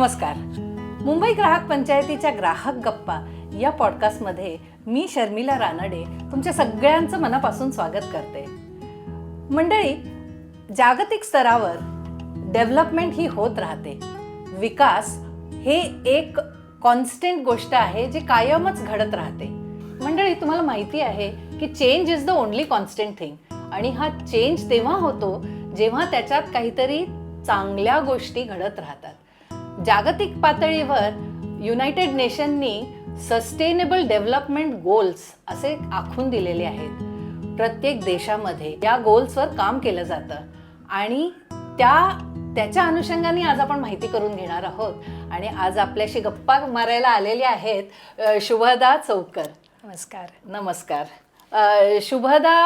नमस्कार. मुंबई ग्राहक पंचायतीच्या ग्राहक गप्पा या पॉडकास्टमध्ये मी शर्मिला रानडे तुमच्या सगळ्यांचं मनापासून स्वागत करते. मंडळी जागतिक स्तरावर डेव्हलपमेंट ही होत राहते. विकास हे एक कॉन्स्टंट गोष्ट आहे जी कायमच घडत राहते. मंडळी तुम्हाला माहिती आहे की change is the only constant thing आणि हा चेंज तेव्हा होतो जेव्हा त्याच्यात काहीतरी चांगल्या गोष्टी घडत राहतात. जागतिक पातळीवर युनायटेड नेशननी सस्टेनेबल डेव्हलपमेंट गोल्स असे आखून दिलेले आहेत. प्रत्येक देशामध्ये या गोल्सवर काम केलं जातं आणि त्या त्याच्या अनुषंगाने आज आपण माहिती करून घेणार आहोत. आणि आज आपल्याशी गप्पा मारायला आलेले आहेत शुभदा चौकर. नमस्कार. नमस्कार. शुभदा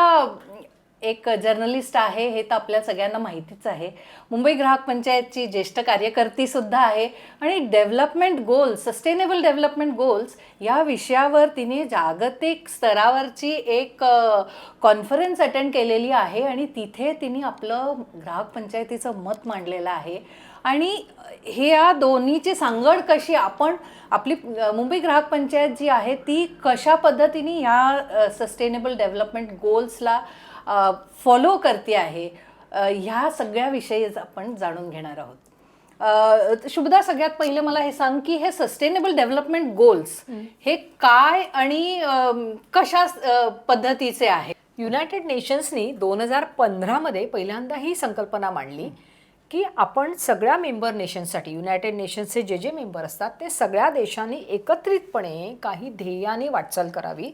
एक जर्नलिस्ट आहे हे तर आपल्या सगळ्यांना माहितीच आहे. मुंबई ग्राहक पंचायतची ज्येष्ठ कार्यकर्ती सुद्धा आहे आणि development goals sustainable development goals या विषयावर तिने जागतिक स्तरावरची एक कॉन्फरन्स अटेंड केलेली आहे आणि तिथे तिने आपलं ग्राहक पंचायतीचं मत मांडलेलं आहे. आणि हे या दोन्हीची सांगड कशी आपण आपली मुंबई ग्राहक पंचायत जी आहे ती कशा पद्धतीने या सस्टेनेबल डेव्हलपमेंट गोल्सला फॉलो करते आहे. ह्या सगळ्या विषयी आपण जाणून घेणार आहोत. शुभदा सगळ्यात पहिले मला हे सांग की हे सस्टेनेबल डेव्हलपमेंट गोल्स हे काय आणि कशा पद्धतीचे आहे? युनायटेड नेशन्सनी दोन हजार पंधरामध्ये पहिल्यांदा ही संकल्पना मांडली. की आपण सगळ्या मेंबर नेशन्ससाठी युनायटेड नेशन्सचे जे जे मेंबर असतात ते सगळ्या देशांनी एकत्रितपणे काही ध्येयाने वाटचाल करावी.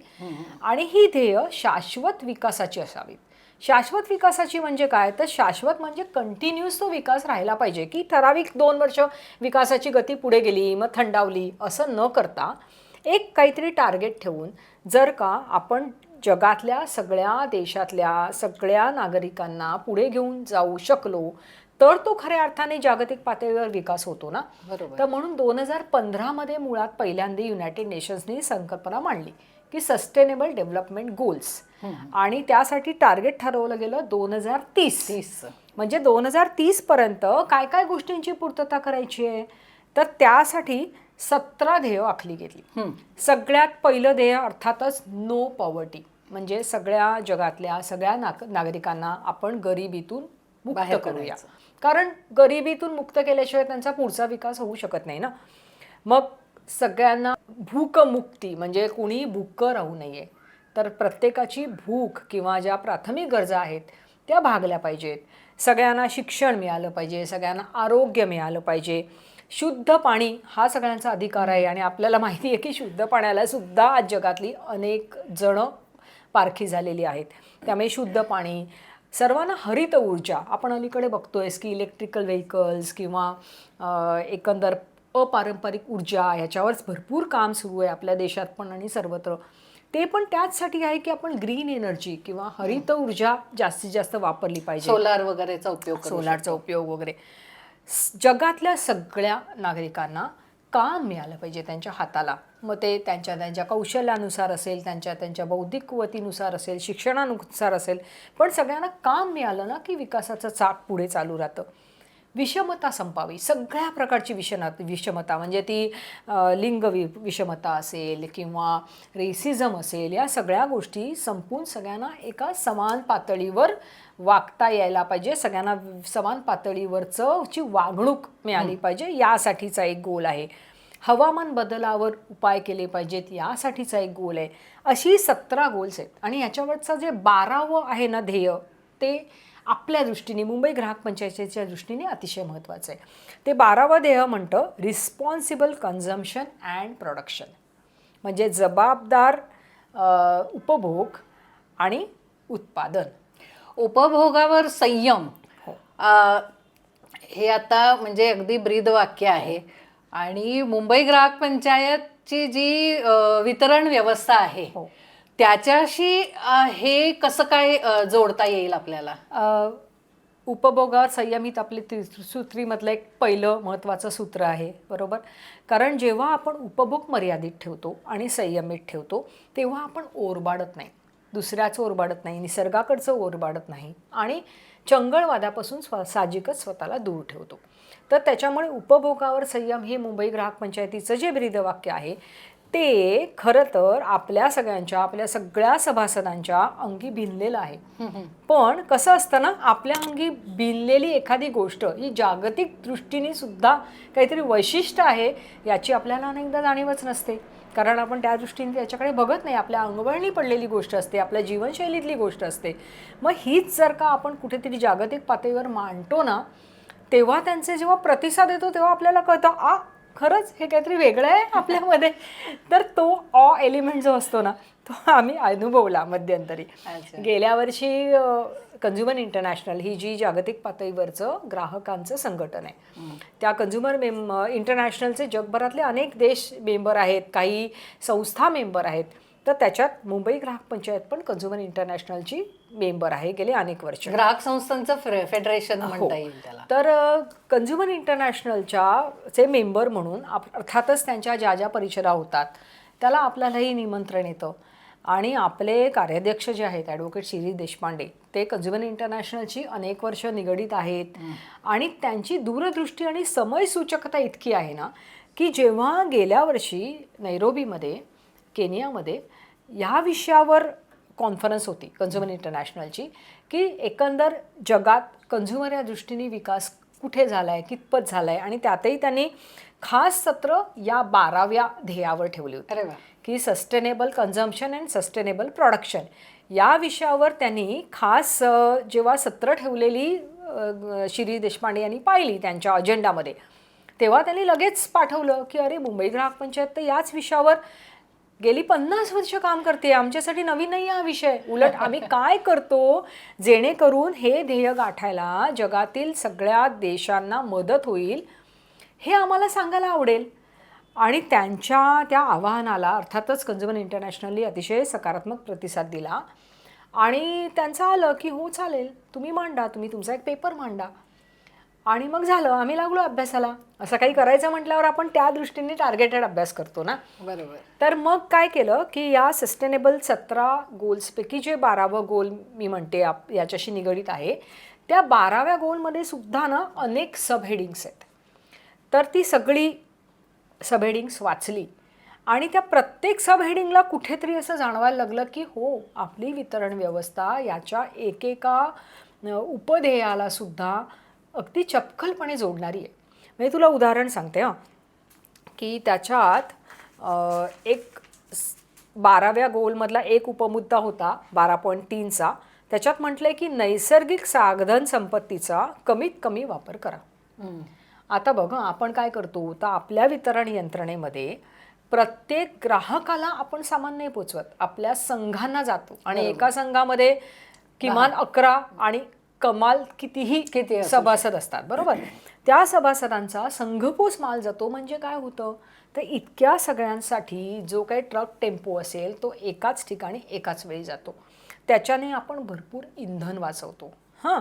आणि ही ध्येय शाश्वत विकासाची असावीत शाश्वत विकासाची म्हणजे काय? तर शाश्वत म्हणजे कंटिन्युअस तो विकास राहिला पाहिजे की ठराविक दोन वर्ष विकासाची गती पुढे गेली मग थंडावली असं न करता एक काहीतरी टार्गेट ठेवून जर का आपण जगातल्या सगळ्या देशातल्या सगळ्या नागरिकांना पुढे घेऊन जाऊ शकलो तर तो खऱ्या अर्थाने जागतिक पातळीवर विकास होतो ना. तर म्हणून दोन हजार पंधरामध्ये मुळात पहिल्यांदा युनायटेड नेशन्सनी संकल्पना मांडली की सस्टेनेबल डेव्हलपमेंट गोल्स आणि त्यासाठी टार्गेट ठरवलं गेलं दोन हजार तीस. तीस. म्हणजे दोन हजार तीस पर्यंत काय काय गोष्टींची पूर्तता करायची आहे? तर त्यासाठी सतरा ध्येय आखली गेली. सगळ्यात पहिलं ध्येय अर्थातच नो पॉवर्टी म्हणजे सगळ्या जगातल्या सगळ्या नाग नागरिकांना आपण गरिबीतून मुक्त करूया. कारण गरिबीतून मुक्त केल्याशिवाय त्यांचा पुढचा विकास होऊ शकत नाही ना. मग सगळ्यांना भूकमुक्ती म्हणजे कुणी भूक राहू नये तर प्रत्येकाची भूक किंवा ज्या प्राथमिक गरजा आहेत त्या भागल्या पाहिजेत. सगळ्यांना शिक्षण मिळालं पाहिजे सगळ्यांना आरोग्य मिळालं पाहिजे. शुद्ध पाणी हा सगळ्यांचा अधिकार आहे आणि आपल्याला माहिती आहे की शुद्ध पाण्याला सुद्धा आज जगातली अनेक जणं पारखी झालेली आहेत. त्यामुळे शुद्ध पाणी सर्वांना हरित ऊर्जा. आपण अलीकडे बघतोयस की इलेक्ट्रिकल व्हेकल्स किंवा एकंदर अपारंपरिक ऊर्जा ह्याच्यावरच भरपूर काम सुरू आहे आपल्या देशात पण आणि सर्वत्र. ते पण त्याचसाठी आहे की आपण ग्रीन एनर्जी किंवा हरित ऊर्जा जास्तीत जास्त वापरली पाहिजे. सोलार वगैरेचा उपयोग करू सोलारचा उपयोग वगैरे. जगातल्या सगळ्या नागरिकांना काम मिळालं पाहिजे त्यांच्या हाताला. मग ते त्यांच्या त्यांच्या कौशल्यानुसार असेल त्यांच्या त्यांच्या बौद्धिक कुवतीनुसार असेल शिक्षणानुसार असेल पण सगळ्यांना काम मिळालं ना की विकासाचं चाक पुढे चालू राहतं. विषमता संपावी. सगळ्या प्रकारची विषना विषमता म्हणजे ती लिंग वि विषमता असेल किंवा रेसिझम असेल या सगळ्या गोष्टी संपून सगळ्यांना एका समान पातळीवर वागता यायला पाहिजे. सगळ्यांना समान पातळीवरचं ची वागणूक मिळाली पाहिजे. यासाठीचा एक गोल आहे. हवामान बदलावर उपाय केले पाहिजेत. यासाठीचा एक गोल आहे. अशी सतरा गोल्स आहेत. आणि ह्याच्यावरचं जे बारावं आहे ना ध्येय ते आपल्या दृष्टीने मुंबई ग्राहक पंचायतीच्या दृष्टीने अतिशय महत्त्वाचं आहे. ते बारावं ध्येय म्हणतं रिस्पॉन्सिबल कन्झम्शन अँड प्रोडक्शन म्हणजे जबाबदार उपभोग आणि उत्पादन. उपभोगावर संयम. हो. हे आता म्हणजे अगदी ब्रीद वाक्य आहे. आणि मुंबई ग्राहक पंचायतची जी वितरण व्यवस्था आहे हो. त्याच्याशी हे कसं काय जोडता येईल आपल्याला? उपभोगावर संयमित आपले त्रिसूत्रीमधलं एक पहिलं महत्त्वाचं सूत्र आहे बरोबर? कारण जेव्हा आपण उपभोग मर्यादित ठेवतो आणि संयमित ठेवतो तेव्हा आपण ओरबाडत नाही. दुसऱ्याचं ओरबाडत नाही निसर्गाकडचं ओरबाडत नाही आणि चंगळवादापासून स्व साहजिकच स्वतःला दूर ठेवतो. तर त्याच्यामुळे उपभोगावर संयम हे मुंबई ग्राहक पंचायतीचं जे ब्रीदवाक्य आहे ते खरं तर आपल्या सगळ्यांच्या आपल्या सगळ्या सभासदांच्या अंगी भिनलेलं आहे. पण कसं असतं ना आपल्या अंगी भिनलेली एखादी गोष्ट ही जागतिक दृष्टीने सुद्धा काहीतरी वैशिष्ट्य आहे याची आपल्याला अनेकदा जाणीवच नसते. कारण आपण त्या दृष्टीने त्याच्याकडे बघत नाही. आपल्या अंगवळणी पडलेली गोष्ट असते आपल्या जीवनशैलीतली गोष्ट असते. मग हीच जर का आपण कुठेतरी जागतिक पातळीवर मांडतो ना तेव्हा त्यांचे जेव्हा प्रतिसाद येतो तेव्हा आपल्याला कळतं आ खरंच हे काहीतरी वेगळं आहे आपल्यामध्ये. तर तो ऑ एलिमेंट जो असतो ना तो आम्ही अनुभवला मध्यंतरी. गेल्या वर्षी कन्झ्युमर इंटरनॅशनल ही जी जागतिक पातळीवरचं ग्राहकांचं संघटन आहे. त्या कन्झ्युमर मेम इंटरनॅशनलचे जगभरातले अनेक देश मेंबर आहेत काही संस्था मेंबर आहेत. तर त्याच्यात मुंबई ग्राहक पंचायत पण कन्झ्युमर इंटरनॅशनलची मेंबर आहे. गेले अनेक वर्ष. ग्राहक संस्थांचं फेडरेशन हो. म्हणता येईल त्याला. तर कन्झ्युमर इंटरनॅशनलच्या चे मेंबर म्हणून आप- अर्थातच त्यांच्या ज्या ज्या परिषदा होतात त्याला आपल्यालाही निमंत्रण येतं. आणि आपले कार्याध्यक्ष जे आहेत ॲडव्होकेट शिरी देशपांडे ते कन्झ्युमर इंटरनॅशनलची अनेक वर्ष निगडीत आहेत. आणि त्यांची दूरदृष्टी आणि समयसूचकता इतकी आहे ना की जेव्हा गेल्या वर्षी नैरोबीमध्ये केनियामध्ये या विषयावर कॉन्फरन्स होती कन्झ्युमर इंटरनॅशनलची की एकंदर जगात कन्झ्युमर या दृष्टीने विकास कुठे झाला आहे कितपत झाला आहे आणि त्यातही त्यांनी खास सत्र या बाराव्या ध्येयावर ठेवले होते. की sustainable consumption and sustainable production या विषयावर त्यांनी खास जेव्हा सत्र ठेवलेली श्री देशपांडे यांनी पाहिली त्यांच्या अजेंडामध्ये तेव्हा त्यांनी लगेच पाठवलं की अरे मुंबई ग्राहक पंचायत तर याच विषयावर गेली पन्नास वर्ष काम करते आमच्यासाठी नवीन नाही हा विषय. उलट आम्ही काय करतो जेणेकरून हे ध्येय गाठायला जगातील सगळ्या देशांना मदत होईल हे आम्हाला सांगायला आवडेल. आणि त्यांच्या त्या आवाहनाला अर्थातच कन्झ्युमर इंटरनॅशनलनी अतिशय सकारात्मक प्रतिसाद दिला. आणि त्यांचं आलं की हो चालेल. तुम्ही मांडा तुम्ही तुमचा एक पेपर मांडा. आणि मग झालं आम्ही लागलो अभ्यासाला. असं काही करायचं म्हटल्यावर आपण त्या दृष्टीने टार्गेटेड अभ्यास करतो ना? बरोबर. तर मग काय केलं की या सस्टेनेबल सतरा गोल्सपैकी जे बारावं गोल मी म्हणते आप याच्याशी निगडीत आहे त्या बाराव्या गोलमध्ये सुद्धा ना अनेक सबहेडिंग्स आहेत. तर ती सगळी सबहेडिंग्स वाचली. आणि त्या प्रत्येक सबहेडिंगला कुठेतरी असं जाणवायला लागलं की हो आपली वितरण व्यवस्था याच्या एकेका अ, उपध्येयाला सुद्धा अगदी चपखलपणे जोडणारी आहे. म्हणजे तुला उदाहरण सांगते हां. की त्याच्यात एक बाराव्या गोलमधला एक उपमुद्दा होता बारा पॉईंट तीनचा. त्याच्यात म्हटलंय की नैसर्गिक साधन संपत्तीचा कमीत कमी वापर करा. आता बघ आपण काय करतो तर आपल्या वितरण यंत्रणेमध्ये प्रत्येक ग्राहकाला आपण सामान नाही पोचवत. आपल्या संघांना जातो. आणि एका संघामध्ये किमान अकरा आणि कमाल कितीही किती सभासद असतात बरोबर? त्या सभासदांचा संघपोच माल जातो म्हणजे काय होतं? तर इतक्या सगळ्यांसाठी जो काही ट्रक टेम्पो असेल तो एकाच ठिकाणी एकाच वेळी जातो. त्याच्याने आपण भरपूर इंधन वाचवतो. हां?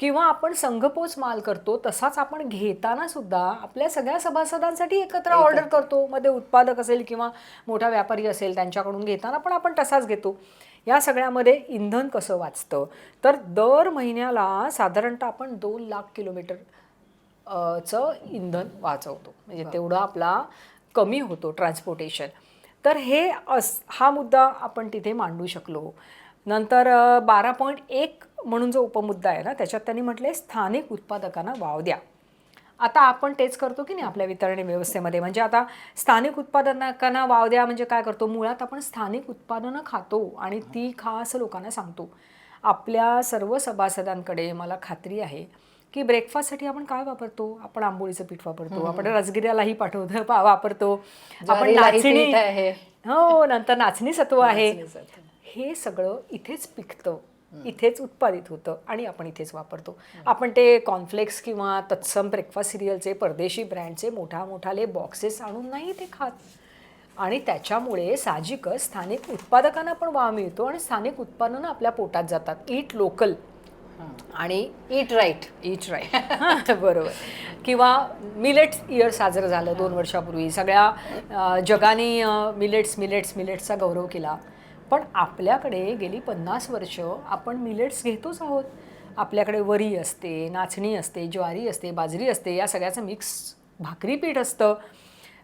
किंवा आपण संघपोच माल करतो तसाच आपण घेताना सुद्धा आपल्या सगळ्या सभासदांसाठी एकत्र. ऑर्डर करतो. मध्ये उत्पादक असेल किंवा मोठा व्यापारी असेल त्यांच्याकडून घेताना पण आपण तसाच घेतो. या सगळ्यामध्ये इंधन कसं वाचतं? तर दर महिन्याला साधारणतः आपण दोन लाख किलोमीटर चं इंधन वाचवतो. म्हणजे तेवढा आपला कमी होतो ट्रान्सपोर्टेशन तर हे अस हा मुद्दा आपण तिथे मांडू शकलो. नंतर बारा पॉईंट एक म्हणून जो उपमुद्दा आहे ना त्याच्यात त्यांनी म्हटले स्थानिक उत्पादकांना वाव द्या. आता आपण तेच करतो की नाही आपल्या वितरण व्यवस्थेमध्ये? म्हणजे आता स्थानिक उत्पादकांना वाव द्या म्हणजे काय करतो? मुळात आपण स्थानिक उत्पादनं खातो आणि ती खास लोकांना सांगतो. आपल्या सर्व सभासदांकडे मला खात्री आहे की ब्रेकफास्टसाठी आपण काय वापरतो? आपण आंबोळीचं पीठ वापरतो आपण रसगिऱ्यालाही पाठवतो वापरतो. आपण नाचणी. हो नंतर नाचणी सत्व आहे. हे सगळं इथेच पिकतं. इथेच उत्पादित होतं आणि आपण इथेच वापरतो. आपण ते कॉर्नफ्लेक्स किंवा तत्सम ब्रेकफास्ट सिरियलचे परदेशी ब्रँडचे मोठा मोठाले बॉक्सेस आणून नाही ते खात. आणि त्याच्यामुळे साहजिकच स्थानिक उत्पादकांना पण वाव मिळतो आणि स्थानिक उत्पादनं आपल्या पोटात जातात. ईट लोकल आणि इट राईट इट राईट बरोबर. किंवा मिलेट्स इयर साजरं झालं दोन वर्षापूर्वी. सगळ्या जगाने मिलेट्स मिलेट्स मिलेट्सचा गौरव केला. पण आपल्याकडे गेली पन्नास वर्ष आपण मिलेट्स घेतोच आहोत. आपल्याकडे वरी असते नाचणी असते ज्वारी असते बाजरी असते या सगळ्याचं मिक्स भाकरी पीठ असतं.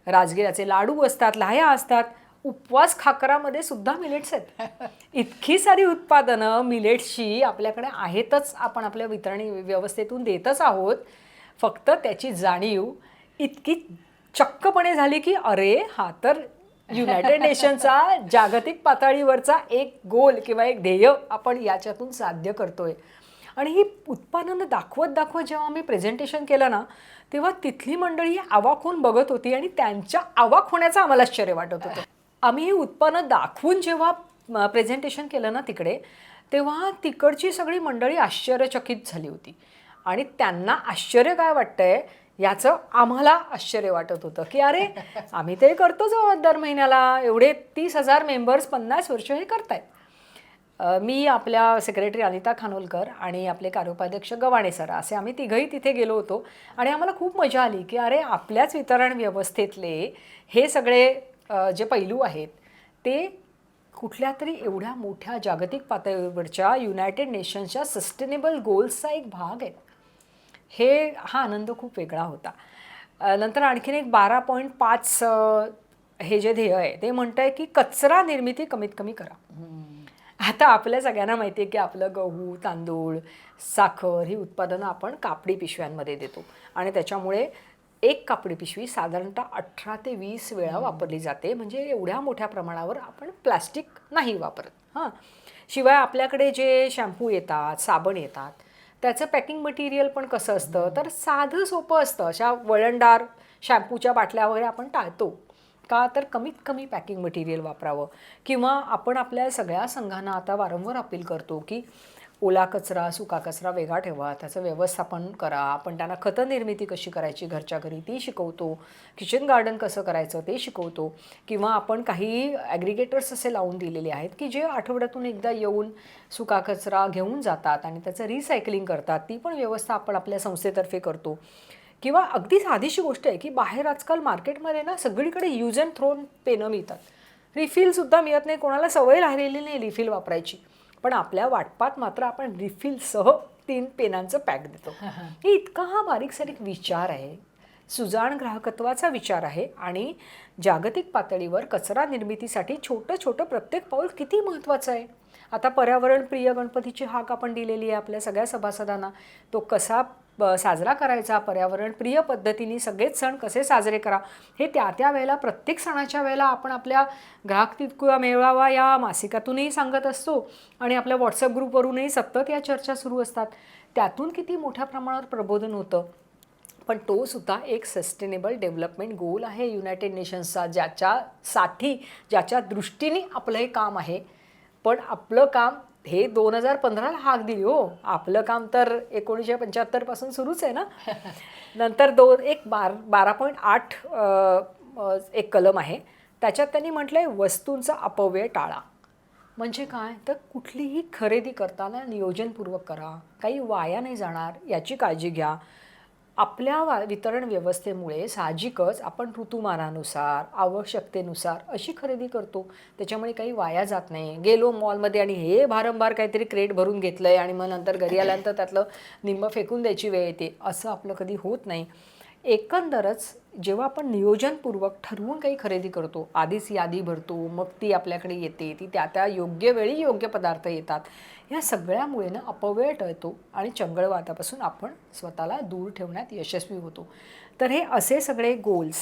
राजगिराचे लाडू असतात लाह्या असतात. उपवास खाकरामध्ये सुद्धा मिलेट्स आहेत. इतकी सारी उत्पादनं मिलेट्सची आपल्याकडे आहेतच. आपण आपल्या वितरणी व्यवस्थेतून देतच आहोत. फक्त त्याची जाणीव इतकी चक्कपणे झाली की अरे हा तर युनायटेड नेशनचा जागतिक पातळीवरचा एक गोल किंवा एक ध्येय आपण याच्यातून साध्य करतोय. आणि ही उत्पादनं दाखवत दाखवत जेव्हा आम्ही प्रेझेंटेशन केलं ना तेव्हा तिथली मंडळी आवाक होऊन बघत होती आणि त्यांच्या आवाक होण्याचं आम्हाला आश्चर्य वाटत होतं. आम्ही ही उत्पन्न दाखवून जेव्हा प्रेझेंटेशन केलं ना तिकडे तेव्हा तिकडची सगळी मंडळी आश्चर्यचकित झाली होती. आणि त्यांना आश्चर्य काय वाटतंय याचं आम्हाला आश्चर्य वाटत होतं की अरे आम्ही ते करतोच आहोत दर महिन्याला. एवढे तीस हजार मेंबर्स पन्नास वर्ष हे करतायत. मी आपल्या सेक्रेटरी अनिता खानोलकर आणि आपले कार्योपाध्यक्ष गवाणे सर असे आम्ही तिघही तिथे गेलो होतो. आणि आम्हाला खूप मजा आली की अरे आपल्याच वितरण व्यवस्थेतले हे सगळे जे पैलू आहेत ते कुठल्या तरी एवढ्या मोठ्या जागतिक पातळीवरच्या युनायटेड नेशन्सच्या सस्टेनेबल गोल्सचा एक भाग आहे हे हा आनंद खूप वेगळा होता. नंतर आणखीन एक बारा पॉईंट पाच हे जे ध्येय आहे ते म्हणत आहे की कचरा निर्मिती कमीत कमी करा. आता आपल्या सगळ्यांना माहिती आहे की आपलं गहू तांदूळ साखर ही उत्पादनं आपण कापडी पिशव्यांमध्ये देतो. आणि त्याच्यामुळे एक कापडी पिशवी साधारणतः अठरा ते वीस वेळा वापरली जाते. म्हणजे एवढ्या मोठ्या प्रमाणावर आपण प्लास्टिक नाही वापरत. हां. शिवाय आपल्याकडे जे शॅम्पू येतात साबण येतात त्याचं पॅकिंग मटेरियल पण कसं असतं? तर साधं सोपं असतं. अशा वळणदार शॅम्पूच्या बाटल्या वगैरे आपण टाळतो. का? तर कमीत कमी पॅकिंग मटेरियल वापरावं. किंवा आपण आपल्या सगळ्या संघांना आता वारंवार अपील करतो की ओला कचरा सुका कचरा वेगळा ठेवा त्याचं व्यवस्थापन करा. आपण त्यांना खतं निर्मिती कशी करायची घरच्या घरी ती शिकवतो. किचन गार्डन कसं करायचं ते शिकवतो. किंवा आपण काही ॲग्रिगेटर्स असे लावून दिलेले आहेत की जे आठवड्यातून एकदा येऊन सुका कचरा घेऊन जातात आणि त्याचं रिसायकलिंग करतात. ती पण व्यवस्था आपण आपल्या संस्थेतर्फे करतो. किंवा अगदी साधीशी गोष्ट आहे की बाहेर आजकाल मार्केटमध्ये ना सगळीकडे यूज अँड थ्रोन पेनं मिळतात. रिफिलसुद्धा मिळत नाही कोणाला सवय राहिलेली नाही रिफिल वापरायची. पण आपल्या वाटपात मात्र आपण रिफिलसह तीन पेनांचं पॅक देतो. हे इतका हा बारीक सारीक विचार आहे. सुजाण ग्राहकत्वाचा विचार आहे आणि जागतिक पातळीवर कचरा निर्मितीसाठी छोटं छोटं प्रत्येक पाऊल किती महत्त्वाचं आहे? आता पर्यावरण प्रिय गणपतीची हाक आपण दिलेली आहे आपल्या सगळ्या सभासदांना. तो कसा साजरा करायचा पर्यावरण प्रिय पद्धतीने सगळेच सण कसे साजरे करा? हे त्या त्या वेळेला प्रत्येक सणाच्या वेळेला आपण आपल्या ग्राहक तितकुया मेळावा या मासिकातूनही सांगत असतो आणि आपल्या व्हॉट्सअप ग्रुपवरूनही सतत या चर्चा सुरू असतात. त्यातून किती मोठ्या प्रमाणावर प्रबोधन होतं? पण तो सुद्धा एक सस्टेनेबल डेव्हलपमेंट गोल आहे युनायटेड नेशन्सचा ज्याच्यासाठी ज्याच्या दृष्टीने आपलं हे काम आहे. पण आपलं काम हे दोन हजार पंधराला हाक दिली हो. आपलं काम तर एकोणीसशे पंच्याहत्तरपासून सुरूच आहे ना? नंतर दोन एक बार बारा पॉईंट आठ एक कलम आहे. त्याच्यात त्यांनी म्हटलं आहे वस्तूंचा अपव्यय टाळा. म्हणजे काय? तर कुठलीही खरेदी करताना नियोजनपूर्वक करा. काही वाया नाही जाणार याची काळजी घ्या. आपल्या वा वितरण व्यवस्थेमुळे साहजिकच आपण ऋतुमानानुसार आवश्यकतेनुसार अशी खरेदी करतो. त्याच्यामुळे काही वाया जात नाही. गेलो मॉलमध्ये आणि हे भारंभार काहीतरी क्रेट भरून घेतलं आहे आणि मग नंतर घरी आल्यानंतर त्यातलं निम्म फेकून द्यायची वेळ येते. असं आपलं कधी होत नाही. एकंदरच जेव्हा आपण नियोजनपूर्वक ठरवून काही खरेदी करतो आधीच यादी भरतो मग ती आपल्याकडे येते ती त्या त्या योग्य वेळी योग्य पदार्थ येतात. ह्या सगळ्यामुळे ना अपव्यय टळतो आणि चंगळवातापासून आपण स्वतःला दूर ठेवण्यात यशस्वी होतो. तर हे असे सगळे गोल्स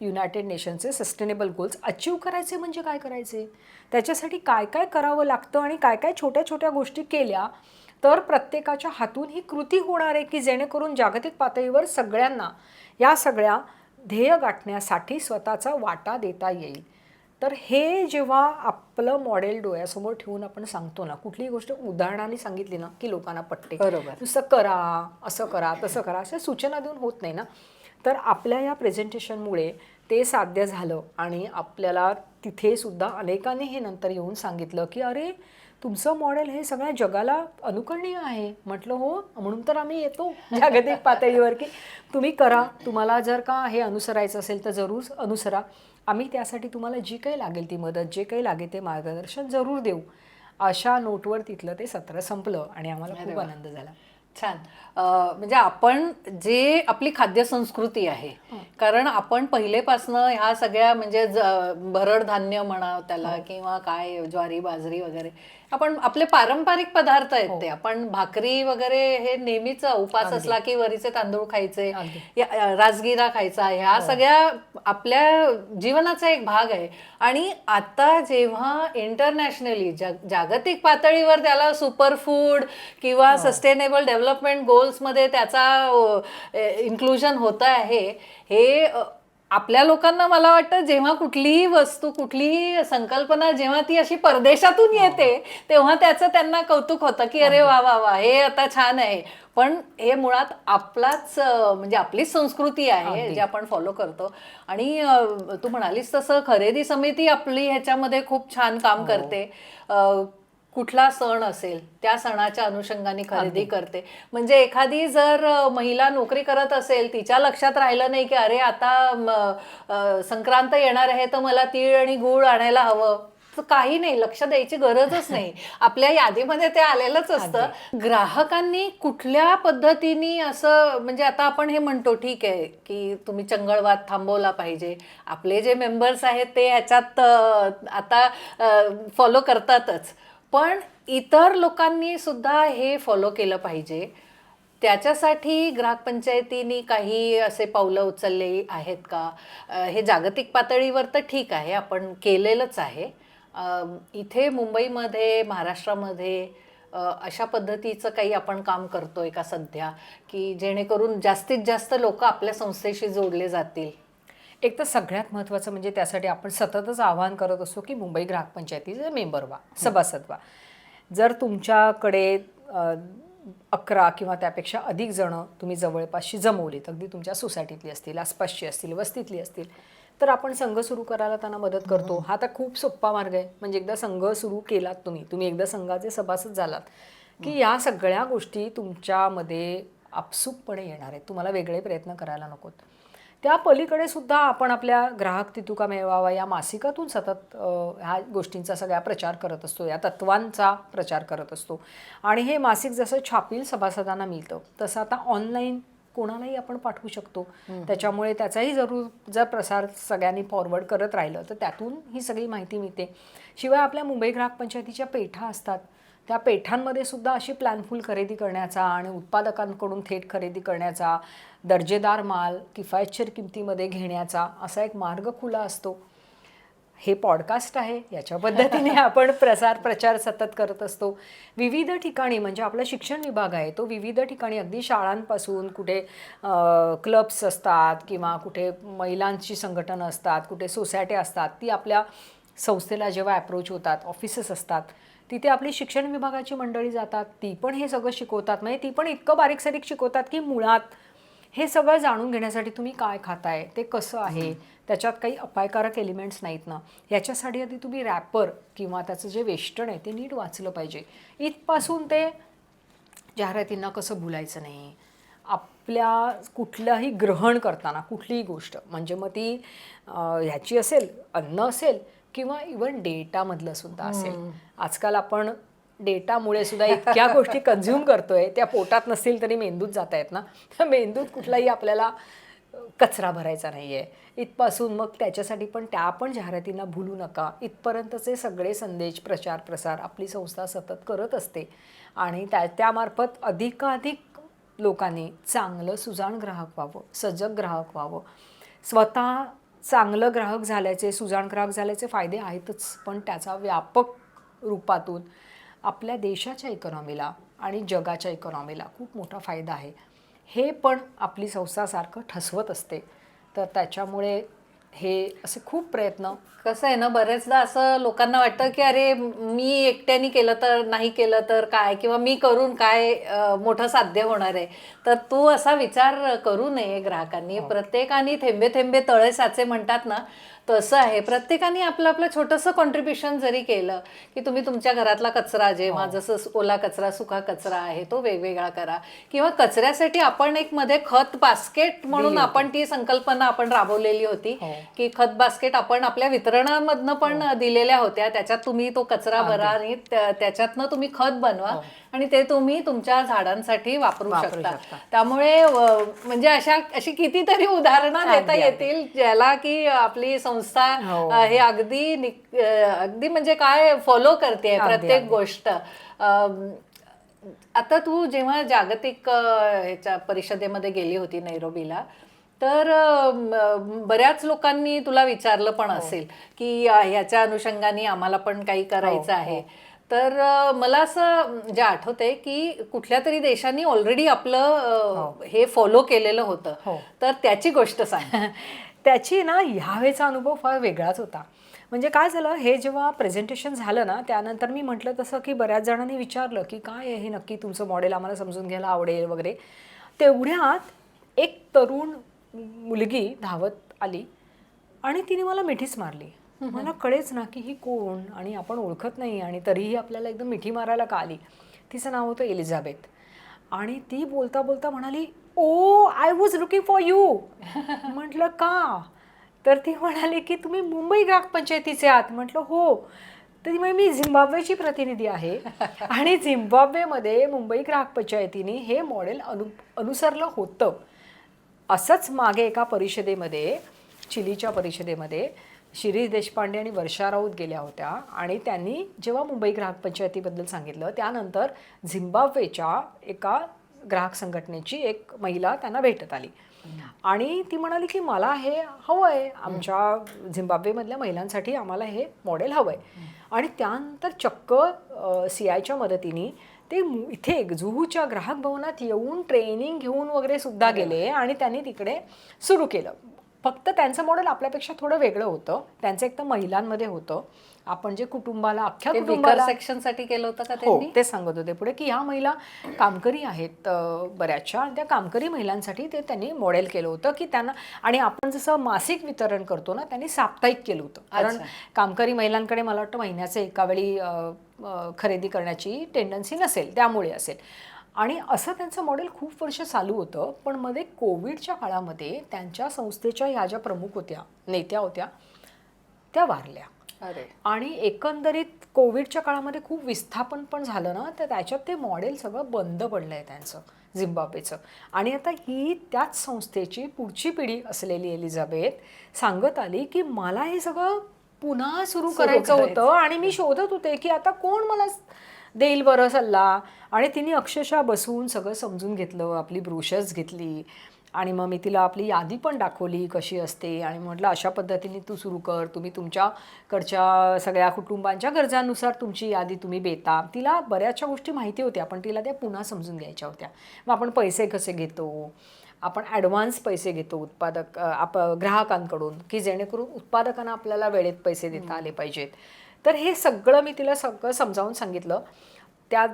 युनायटेड नेशनचे सस्टेनेबल गोल्स अचीव करायचे म्हणजे काय करायचे? त्याच्यासाठी काय काय करावं लागतं आणि काय काय छोट्या छोट्या गोष्टी केल्या तर प्रत्येकाच्या हातून ही कृती होणार आहे की जेणेकरून जागतिक पातळीवर सगळ्यांना या सगळ्या ध्येय गाठण्यासाठी स्वतःचा वाटा देता येईल. तर हे जेव्हा आपलं मॉडेल डोळ्यासमोर ठेवून आपण सांगतो ना कुठलीही गोष्ट उदाहरणाने सांगितली ना की लोकांना पटते. बरोबर. नुसतं करा असं करा तसं करा अशा सूचना देऊन होत नाही ना. तर आपल्या या प्रेझेंटेशनमुळे ते साध्य झालं आणि आपल्याला तिथे सुद्धा अनेकांनी हे नंतर येऊन सांगितलं की अरे तुमचं मॉडेल हे सगळ्या जगाला अनुकरणीय आहे. म्हटलं हो म्हणून तर आम्ही येतो जागतिक पातळीवर की तुम्ही करा तुम्हाला जर का हे अनुसरायचं असेल तर जरूर अनुसरा. आम्ही त्यासाठी तुम्हाला जी काही लागेल ती मदत जे काही लागेल ते मार्गदर्शन जरूर देऊ. अशा नोटवर तिथलं ते सत्र संपलं आणि आम्हाला खूप आनंद झाला. छान. म्हणजे आपण जे आपली खाद्य संस्कृती आहे कारण आपण पहिलेपासनं ह्या सगळ्या म्हणजे भरड धान्य म्हणा त्याला किंवा काय ज्वारी बाजरी वगैरे आपण आपले पारंपरिक पदार्थ आहेत ते. आपण भाकरी वगैरे हे नेहमीच उपास असला की वरीचे तांदूळ खायचे राजगिरा खायचा ह्या सगळ्या आपल्या जीवनाचा एक भाग आहे. आणि आता जेव्हा इंटरनॅशनली जग जागतिक पातळीवर त्याला सुपरफूड किंवा सस्टेनेबल डेव्हलपमेंट गोल्समध्ये त्याचा इन्क्लुजन होत आहे हे आपल्या लोकांना मला वाटतं जेव्हा कुठलीही वस्तू कुठलीही संकल्पना जेव्हा ती अशी परदेशातून येते तेव्हा त्याचं त्यांना कौतुक होतं की अरे वा वा वा हे आता छान आहे. पण हे मुळात आपलाच म्हणजे आपलीच संस्कृती आहे जे आपण फॉलो करतो. आणि तू म्हणालीस तसं खरेदी समिती आपली ह्याच्यामध्ये खूप छान काम करते. अ, कुठला सण असेल त्या सणाच्या अनुषंगाने खरेदी करते. म्हणजे एखादी जर महिला नोकरी करत असेल तिच्या लक्षात राहिलं नाही की अरे आता संक्रांत येणार आहे तर मला तीळ आणि गूळ आणायला हवं. काही नाही लक्ष द्यायची गरजच नाही. आपल्या यादीमध्ये ते आलेलंच असतं. ग्राहकांनी कुठल्या पद्धतीने असं म्हणजे आता आपण हे म्हणतो ठीक आहे की तुम्ही चंगळवाद थांबवला पाहिजे. आपले जे मेंबर्स आहेत ते ह्याच्यात आता फॉलो करतातच. पण इतर लोकांनी सुद्धा हे फॉलो केलं पाहिजे. त्याच्यासाठी ग्राहक पंचायतीनी काही असे पावलं उचलले आहेत का? हे जागतिक पातळीवर तर ठीक आहे आपण केलेलंच आहे. इथे मुंबईमध्ये महाराष्ट्रामध्ये अशा पद्धतीचं काही आपण काम करतो आहे का सध्या? की जेणेकरून जास्तीत जास्त लोक आपल्या संस्थेशी जोडले जातील? एक तर सगळ्यात महत्त्वाचं म्हणजे त्यासाठी आपण सततच आवाहन करत असतो की मुंबई ग्राहक पंचायतीचे मेंबर व्हा सभासद व्हा. जर तुमच्याकडे अकरा किंवा त्यापेक्षा अधिक जणं तुम्ही जवळपासशी जमवलीत अगदी तुमच्या सोसायटीतली असतील आसपासची असतील वस्तीतली असतील तर आपण संघ सुरू करायला त्यांना मदत करतो. हा. तर खूप सोपा मार्ग आहे. म्हणजे एकदा संघ सुरू केलात तुम्ही तुम्ही एकदा संघाचे सभासद झालात की या सगळ्या गोष्टी तुमच्यामध्ये आपसूकपणे येणार आहेत. तुम्हाला वेगळे प्रयत्न करायला नकोत. त्या पलीकडे सुद्धा आपण आपल्या ग्राहक तितुका मेळावा या मासिकातून सतत ह्या गोष्टींचा सगळा प्रचार करत असतो या तत्वांचा प्रचार करत असतो. आणि हे मासिक जसं छापील सभासदांना मिळतं तसं आता ऑनलाईन कोणालाही आपण पाठवू शकतो. त्याच्यामुळे त्याचाही जरूर जर प्रसार सगळ्यांनी फॉरवर्ड करत राहिलं तर त्यातून ही सगळी माहिती मिळते. शिवाय आपल्या मुंबई ग्राहक पंचायतीच्या पेठा असतात त्या पेठांमध्ये सुद्धा अशी प्लॅनफुल खरेदी करण्याचा आणि उत्पादकांकडून थेट खरेदी करण्याचा दर्जेदार माल किफायतशीर किमतीमध्ये घेण्याचा असा एक मार्ग खुला असतो. हे पॉडकास्ट आहे. याच्या पद्धतीने आपण प्रसार प्रचार सतत करत असतो. विविध ठिकाणी म्हणजे आपला शिक्षण विभाग आहे तो विविध ठिकाणी अगदी शाळांपासून कुठे क्लब्स असतात किंवा कुठे महिलांची संघटनं असतात कुठे सोसायट्या असतात ती आपल्या संस्थेला जेव्हा अप्रोच होतात ऑफिसेस असतात तिथे आपली शिक्षण विभागाची मंडळी जातात ती पण हे सगळं शिकवतात. म्हणजे ती पण इतकं बारीक सारीक शिकवतात की मुळात हे सगळं जाणून घेण्यासाठी तुम्ही काय खाताय ते कसं आहे? त्याच्यात काही अपायकारक एलिमेंट्स नाहीत ना. याच्यासाठी आधी तुम्ही रॅपर किंवा त्याचं जे वेस्टर्न आहे ते नीट वाचलं पाहिजे. इथपासून ते जाहिरातींना कसं बोलायचं नाही. आपल्या कुठलंही ग्रहण करताना कुठलीही गोष्ट म्हणजे मग ती ह्याची असेल अन्न असेल किंवा इवन डेटामधलं सुद्धा असेल. आजकाल आपण डेटामुळे सुद्धा इतक्या गोष्टी कन्झ्युम करतोय त्या पोटात नसतील तरी मेंदूत जात आहेत ना. तर मेंदूत कुठलाही आपल्याला कचरा भरायचा नाही आहे इथपासून मग त्याच्यासाठी पण त्या पण जाहिरातींना भूलू नका. इथपर्यंतचे सगळे संदेश प्रचार प्रसार आपली संस्था सतत करत असते. आणि त्या त्यामार्फत अधिकाधिक लोकांनी चांगलं सुजाण ग्राहक व्हावं सजग ग्राहक व्हावं. स्वतः चांगलं ग्राहक झाल्याचे सुजाण ग्राहक झाल्याचे फायदे आहेतच पण त्याचा व्यापक रूपातून आपल्या देशाच्या इकॉनॉमीला आणि जगाच्या इकॉनॉमीला खूप मोठा फायदा आहे. हे पण आपली संस्थासारखं ठसवत असते. तर त्याच्यामुळे हे असे खूप प्रयत्न. कसं आहे ना बरेचदा असं लोकांना वाटतं की अरे मी एकट्याने केलं तर नाही केलं तर काय? किंवा मी करून काय मोठं साध्य होणार आहे? तर तू असा विचार करू नये ग्राहकांनी. प्रत्येकाने थेंबे थेंबे तळे साचे म्हणतात ना तसं आहे. प्रत्येकाने आपलं आपलं छोटंसं कॉन्ट्रीब्युशन जरी केलं की तुम्ही तुमच्या घरातला कचरा जेव्हा जसं ओला कचरा सुका कचरा आहे तो वेगवेगळा करा. किंवा कचऱ्यासाठी आपण एक मध्ये खत बास्केट म्हणून आपण ती संकल्पना आपण राबवलेली होती हो. की खत बास्केट आपण आपल्या वितरणामधनं पण हो. दिलेल्या होत्या. त्याच्यात तुम्ही तो कचरा भरा आणि त्या- त्याच्यातनं तुम्ही खत बनवा. आणि ते तुम्ही तुमच्या झाडांसाठी वापरू शकता. त्यामुळे म्हणजे अशा अशी कितीतरी उदाहरणं देता. येतील ज्याला की आपली संस्था हो. हे अगदी अगदी म्हणजे काय फॉलो करते प्रत्येक. गोष्ट आता तू जेव्हा जागतिक ह्याच्या परिषदेमध्ये गेली होती नैरोबीला तर बऱ्याच लोकांनी तुला विचारलं पण हो. असेल की ह्याच्या अनुषंगाने आम्हाला पण काही करायचं हो, आहे तर मला असं म्हणजे आठवतंय की कुठल्या तरी देशांनी ऑलरेडी आपलं अ, हे. फॉलो केलेलं होतं. हो. तर त्याची गोष्ट सांग. त्याची ना ह्यावेळेचा अनुभव फार वेगळाच होता. म्हणजे काय झालं हे जेव्हा प्रेझेंटेशन झालं ना त्यानंतर मी म्हटलं तसं की बऱ्याच जणांनी विचारलं की काय आहे हे नक्की तुमचं मॉडेल आम्हाला समजून घ्यायला आवडेल वगैरे. तेवढ्यात एक तरुण मुलगी धावत आली आणि तिने मला मिठीच मारली. मला कळेच ना की ही कोण आणि आपण ओळखत नाही आणि तरीही आपल्याला एकदम मिठी मारायला का आली? तिचं नाव होतं एलिझाबेथ. आणि ती बोलता बोलता म्हणाली ओ I was looking for you म्हटलं का? तर ती म्हणाली की तुम्ही मुंबई ग्राहक पंचायतीचे आहात. म्हटलं हो. तर ती म्हणे मी झिम्बाब्वेची प्रतिनिधी आहे आणि झिम्बाब्वेमध्ये मुंबई ग्राहक पंचायतीने हे मॉडेल अनु अनुसरलं होतं. असंच मागे एका परिषदेमध्ये चिलीच्या परिषदेमध्ये शिरीष देशपांडे आणि वर्षा राऊत गेल्या होत्या. आणि त्यांनी जेव्हा मुंबई ग्राहक पंचायतीबद्दल सांगितलं त्यानंतर झिम्बाब्वेच्या एका ग्राहक संघटनेची एक महिला त्यांना भेटत आली. आणि ती म्हणाली की मला हे हवं आहे. आमच्या झिम्बाब्वेमधल्या महिलांसाठी आम्हाला हे मॉडेल हवं आहे आणि त्यानंतर चक्क सी आयच्या मदतीने ते इथे जुहूच्या ग्राहक भवनात येऊन ट्रेनिंग घेऊन वगैरे सुद्धा गेले आणि त्यांनी तिकडे सुरू केलं. फक्त त्यांचं मॉडेल आपल्यापेक्षा थोडं वेगळं होतं. त्यांचं एक तर महिलांमध्ये होतं. आपण जे कुटुंबाला अख्ख्या कुटुंबाला सेक्शनसाठी केलं होतं का हो त्यांनी? ते सांगत होते पुढे की ह्या महिला कामकरी आहेत बऱ्याचशा. आणि त्या कामकरी महिलांसाठी ते त्यांनी मॉडेल केलं होतं की त्यांना आणि आपण जसं मासिक वितरण करतो ना त्यांनी साप्ताहिक केलं होतं. कारण. कामकरी महिलांकडे मला वाटतं महिन्याचे एका वेळी खरेदी करण्याची टेंडन्सी नसेल त्यामुळे असेल. आणि असं त्यांचं मॉडेल खूप वर्ष चालू होतं. पण मध्ये कोविडच्या काळामध्ये त्यांच्या संस्थेच्या ह्या ज्या प्रमुख होत्या नेत्या होत्या त्या वारल्या. अरे. आणि एकंदरीत कोविडच्या काळामध्ये खूप विस्थापन पण झालं ना तर त्याच्यात ते मॉडेल सगळं बंद पडलं आहे त्यांचं झिम्बाब्वेचं. आणि आता ही त्याच संस्थेची पुढची पिढी असलेली एलिझाबेथ सांगत आली की मला हे सगळं पुन्हा सुरू करायचं. होतं आणि मी शोधत होते की आता कोण मला देईल बरं सल्ला. आणि तिने अक्षरशः बसवून सगळं समजून घेतलं आपली ब्रोशर्स घेतली. आणि मग मी तिला आपली यादी पण दाखवली कशी असते. आणि म्हटलं अशा पद्धतीने तू सुरू कर. तुम्ही तुमच्याकडच्या सगळ्या कुटुंबांच्या गरजांनुसार तुमची यादी तुम्ही बेता. तिला बऱ्याचशा गोष्टी माहिती होत्या पण तिला त्या पुन्हा समजून घ्यायच्या होत्या. मग आपण पैसे कसे घेतो? आपण ॲडव्हान्स पैसे घेतो उत्पादक आप ग्राहकांकडून की जेणेकरून उत्पादकांना आपल्याला वेळेत पैसे देता आले पाहिजेत. तर हे सगळं मी तिला सगळं समजावून सांगितलं. त्या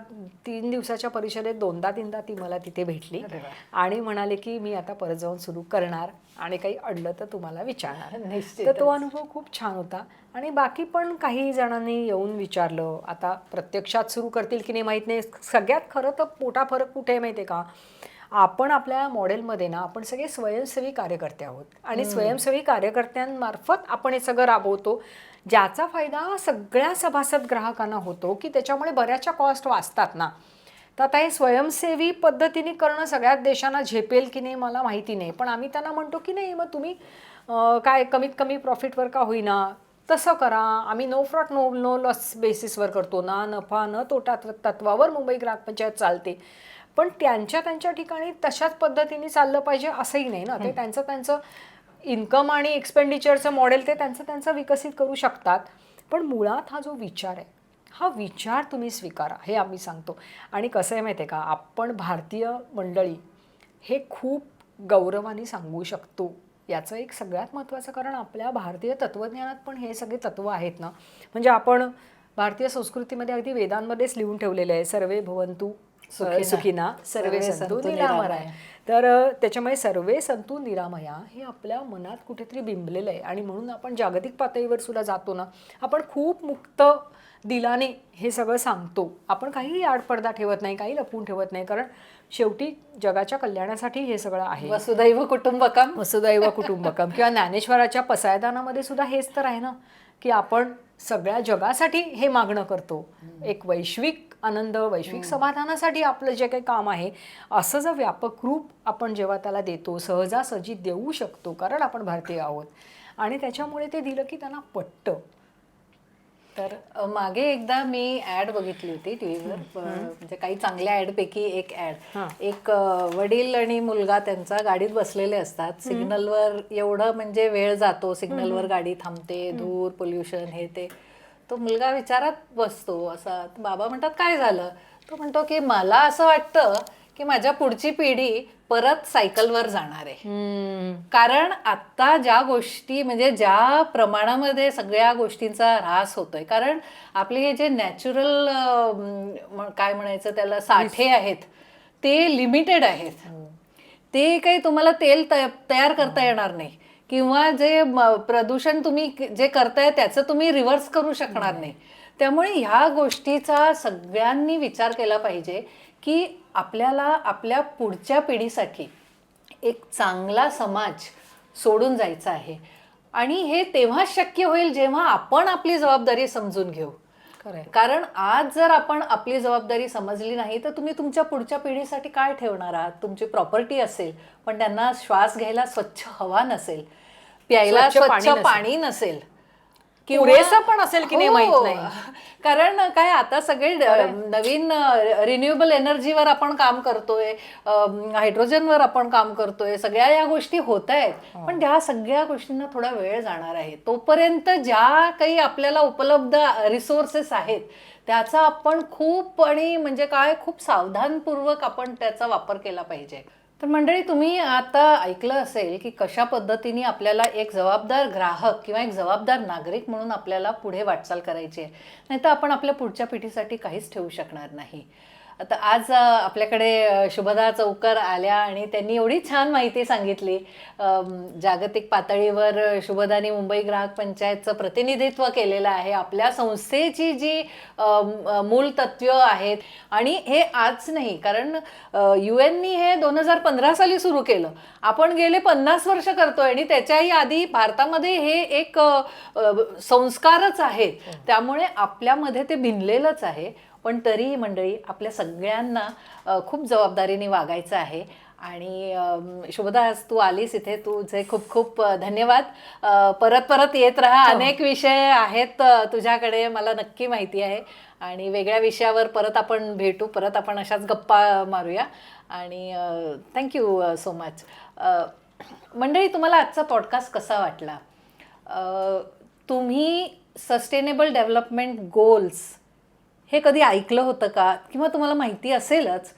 तीन दिवसाच्या परिषदेत दोनदा तीनदा ती मला तिथे भेटली. आणि म्हणाले की मी आता परत जाऊन सुरू करणार आणि काही अडलं तर तुम्हाला विचारणार. तर तो अनुभव खूप छान होता आणि बाकी पण काही जणांनी येऊन विचारलं. आता प्रत्यक्षात सुरू करतील की नाही माहीत नाही. सगळ्यात खरं तर मोठा फरक कुठे आहे माहिती आहे का? आपण आपल्या मॉडेलमध्ये ना आपण सगळे स्वयंसेवी कार्यकर्ते आहोत. आणि स्वयंसेवी कार्यकर्त्यांमार्फत आपण हे सगळं राबवतो. ज्याचा फायदा सगळ्या सभासद ग्राहकांना होतो की त्याच्यामुळे बऱ्याचशा कॉस्ट वाचतात ना. तर आता हे स्वयंसेवी पद्धतीने करणं सगळ्याच देशांना झेपेल की नाही मला माहिती नाही. पण आम्ही त्यांना म्हणतो की नाही मग तुम्ही काय कमीत कमी प्रॉफिटवर का होईना तसं करा. आम्ही no profit no no loss बेसिसवर करतो ना नफा न तोटा तत्व- तत्वावर मुंबई ग्राहक पंचायत चालते. पण त्यांच्या त्यांच्या ठिकाणी तशाच पद्धतीने चाललं पाहिजे असंही नाही ना. ते त्यांचं त्यांचं इन्कम आणि एक्सपेंडिचरचं मॉडेल ते त्यांचं त्यांचं विकसित करू शकतात. पण मुळात हा जो विचार आहे हा विचार तुम्ही स्वीकारा हे आम्ही सांगतो. आणि कसं आहे माहिती आहे का? आपण भारतीय मंडळी हे खूप गौरवाने सांगू शकतो. याचं एक सगळ्यात महत्त्वाचं कारण आपल्या भारतीय तत्त्वज्ञानात पण हे सगळे तत्त्व आहेत ना. म्हणजे आपण भारतीय संस्कृतीमध्ये अगदी वेदांमध्येच लिहून ठेवलेले आहे सर्वे भवंतू सुखिना. सर्वे संतु निरामया. तर त्याच्यामुळे सर्वे संतू निरामया हे आपल्या मनात कुठेतरी बिंबलेलं आहे. आणि म्हणून आपण जागतिक पातळीवर सुद्धा जातो ना आपण खूप मुक्त दिलाने हे सगळं सांगतो. आपण काही आडपडदा ठेवत नाही काही लपवून ठेवत नाही कारण शेवटी जगाच्या कल्याणासाठी हे सगळं आहे. वसुदैव कुटुंबकम. वसुदैव कुटुंबकम. किंवा ज्ञानेश्वराच्या पसायदानामध्ये सुद्धा हेच तर आहे ना की आपण सगळ्या जगासाठी हे मागणं करतो. एक वैश्विक आनंद वैश्विक समाधानासाठी आपलं जे काही काम आहे असं जर व्यापक रूप आपण जेव्हा त्याला देतो सहजासहजी देऊ शकतो कारण आपण भारतीय आहोत. आणि त्याच्यामुळे ते दिलं की त्यांना पटतं. तर मागे एकदा मी ऍड बघितली होती टीव्हीवर म्हणजे काही चांगल्या ऍड पैकी एक ऍड. एक वडील आणि मुलगा त्यांचा गाडीत बसलेले असतात. सिग्नलवर एवढं म्हणजे वेळ जातो सिग्नलवर गाडी थांबते धूर पोल्युशन हे ते. तो मुलगा विचारात बसतो असा बाबा म्हणतात काय झालं? तो म्हणतो की मला असं वाटतं की माझ्या पुढची पिढी परत सायकलवर जाणार आहे. कारण आता ज्या गोष्टी म्हणजे ज्या प्रमाणामध्ये सगळ्या गोष्टींचा ऱ्हास होतोय कारण आपले हे जे नॅचरल काय म्हणायचं त्याला साठे आहेत ते लिमिटेड आहेत. ते काही तुम्हाला तेल तय- तयार करता येणार नाही. किंवा जे म- प्रदूषण तुम्ही जे करताय त्याचं तुम्ही रिव्हर्स करू शकणार नाही. त्यामुळे ह्या गोष्टीचा सगळ्यांनी विचार केला पाहिजे की आपल्याला आपल्या पुढच्या पिढीसाठी एक चांगला समाज सोडून जायचा आहे. आणि हे तेव्हाच शक्य होईल जेव्हा आपण आपली जबाबदारी समजून घेऊ. कारण आज जर आपण आपली जबाबदारी समजली नाही तर तुम्ही तुमच्या पुढच्या पिढीसाठी काय ठेवणार आहात? तुमची प्रॉपर्टी असेल पण त्यांना श्वास घ्यायला स्वच्छ हवा नसेल. प्यायला स्वच्छ पाणी नसेल. पुरेसं पण असेल की नाही हो. माहीत नाही. कारण काय आता सगळे नवीन रिन्युएबल एनर्जीवर आपण काम करतोय हायड्रोजनवर आपण काम करतोय सगळ्या या गोष्टी होत आहेत हो. पण त्या सगळ्या गोष्टींना थोडा वेळ जाणार आहे तोपर्यंत ज्या काही आपल्याला उपलब्ध रिसोर्सेस आहेत त्याचा आपण खूप आणि म्हणजे काय खूप सावधानपूर्वक आपण त्याचा वापर केला पाहिजे तर मंडळी तुम्ही आता ऐकलं असेल की कशा पद्धतीने आपल्याला एक जबाबदार ग्राहक किंवा एक जबाबदार नागरिक म्हणून आपल्याला पुढे वाटचाल करायची आहे. नाही तर आपण आपल्या पुढच्या पिढीसाठी काहीच ठेवू शकणार नाही. आता आज आपल्याकडे शुभदा चौकर आल्या आणि त्यांनी एवढी छान माहिती सांगितली. जागतिक पातळीवर शुभदानी मुंबई ग्राहक पंचायतचं प्रतिनिधित्व केलेलं आहे. आपल्या संस्थेची जी मूल तत्व आहेत. आणि हे आज नाही कारण यू एननी हे दोन हजार पंधरा साली सुरू केलं. आपण गेले पन्नास वर्ष करतोय आणि त्याच्याही आधी भारतामध्ये हे एक संस्कारच आहेत. त्यामुळे आपल्यामध्ये ते भिनलेलंच आहे. पण तरीही मंडळी आपल्या सगळ्यांना खूप जबाबदारीने वागायचं आहे. आणि शुभदा आज तू आलीस इथे तुझे खूप खूप धन्यवाद. परत परत येत राहा. अनेक विषय आहेत तुझ्याकडे. मला नक्की माहिती आहे. आणि वेगळ्या विषयावर परत आपण भेटू. परत आपण अशाच गप्पा मारूया. आणि थँक्यू सो मच मंडळी तुम्हाला आजचा पॉडकास्ट कसा वाटला? तुम्ही सस्टेनेबल डेव्हलपमेंट गोल्स हे कधी ऐकलं होतं का? किंवा तुम्हाला माहिती असेलच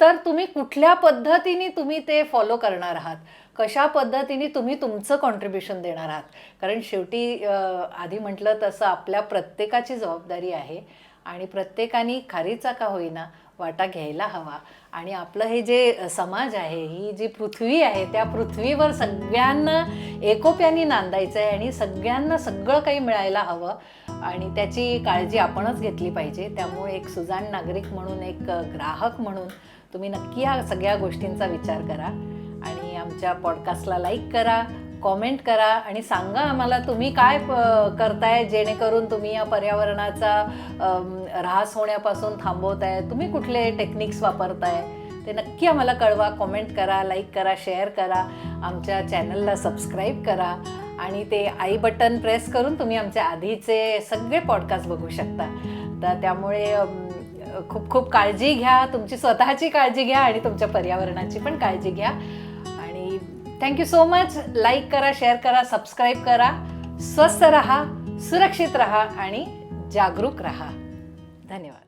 तर तुम्ही कुठल्या पद्धतीने तुम्ही ते फॉलो करणार आहात? कशा पद्धतीने तुम्ही तुमचं कॉन्ट्रीब्युशन देणार आहात? कारण शेवटी आधी म्हटलं तसं आपल्या प्रत्येकाची जबाबदारी आहे आणि प्रत्येकाने खारीचा का होईना वाटा घ्यायला हवा. आणि आपलं हे जे समाज आहे ही जी पृथ्वी आहे त्या पृथ्वीवर सगळ्यांना एकोप्याने नांदायचं आहे आणि सगळ्यांना सगळं काही मिळायला हवं. आणि त्याची काळजी आपणच घेतली पाहिजे. त्यामुळे एक सुजाण नागरिक म्हणून एक ग्राहक म्हणून तुम्ही नक्की ह्या सगळ्या गोष्टींचा विचार करा. आणि आमच्या पॉडकास्टला लाईक करा. कॉमेंट करा आणि सांगा आम्हाला तुम्ही काय करताय जेणेकरून तुम्ही या पर्यावरणाचा ऱ्हास होण्यापासून थांबवताय तुम्ही कुठले टेक्निक्स वापरताय ते नक्की आम्हाला कळवा कॉमेंट करा लाईक करा शेअर करा आमच्या चॅनलला सबस्क्राईब करा आणि ते आई बटन प्रेस करून तुम्ही आमच्या आधीचे सगळे पॉडकास्ट बघू शकता. तर त्यामुळे खूप खूप काळजी घ्या तुमची स्वतःची काळजी घ्या आणि तुमच्या पर्यावरणाची पण काळजी घ्या. Thank you so much like करा शेअर करा सबस्क्राईब करा. स्वस्थ रहा सुरक्षित रहा आणि जागरूक रहा. धन्यवाद.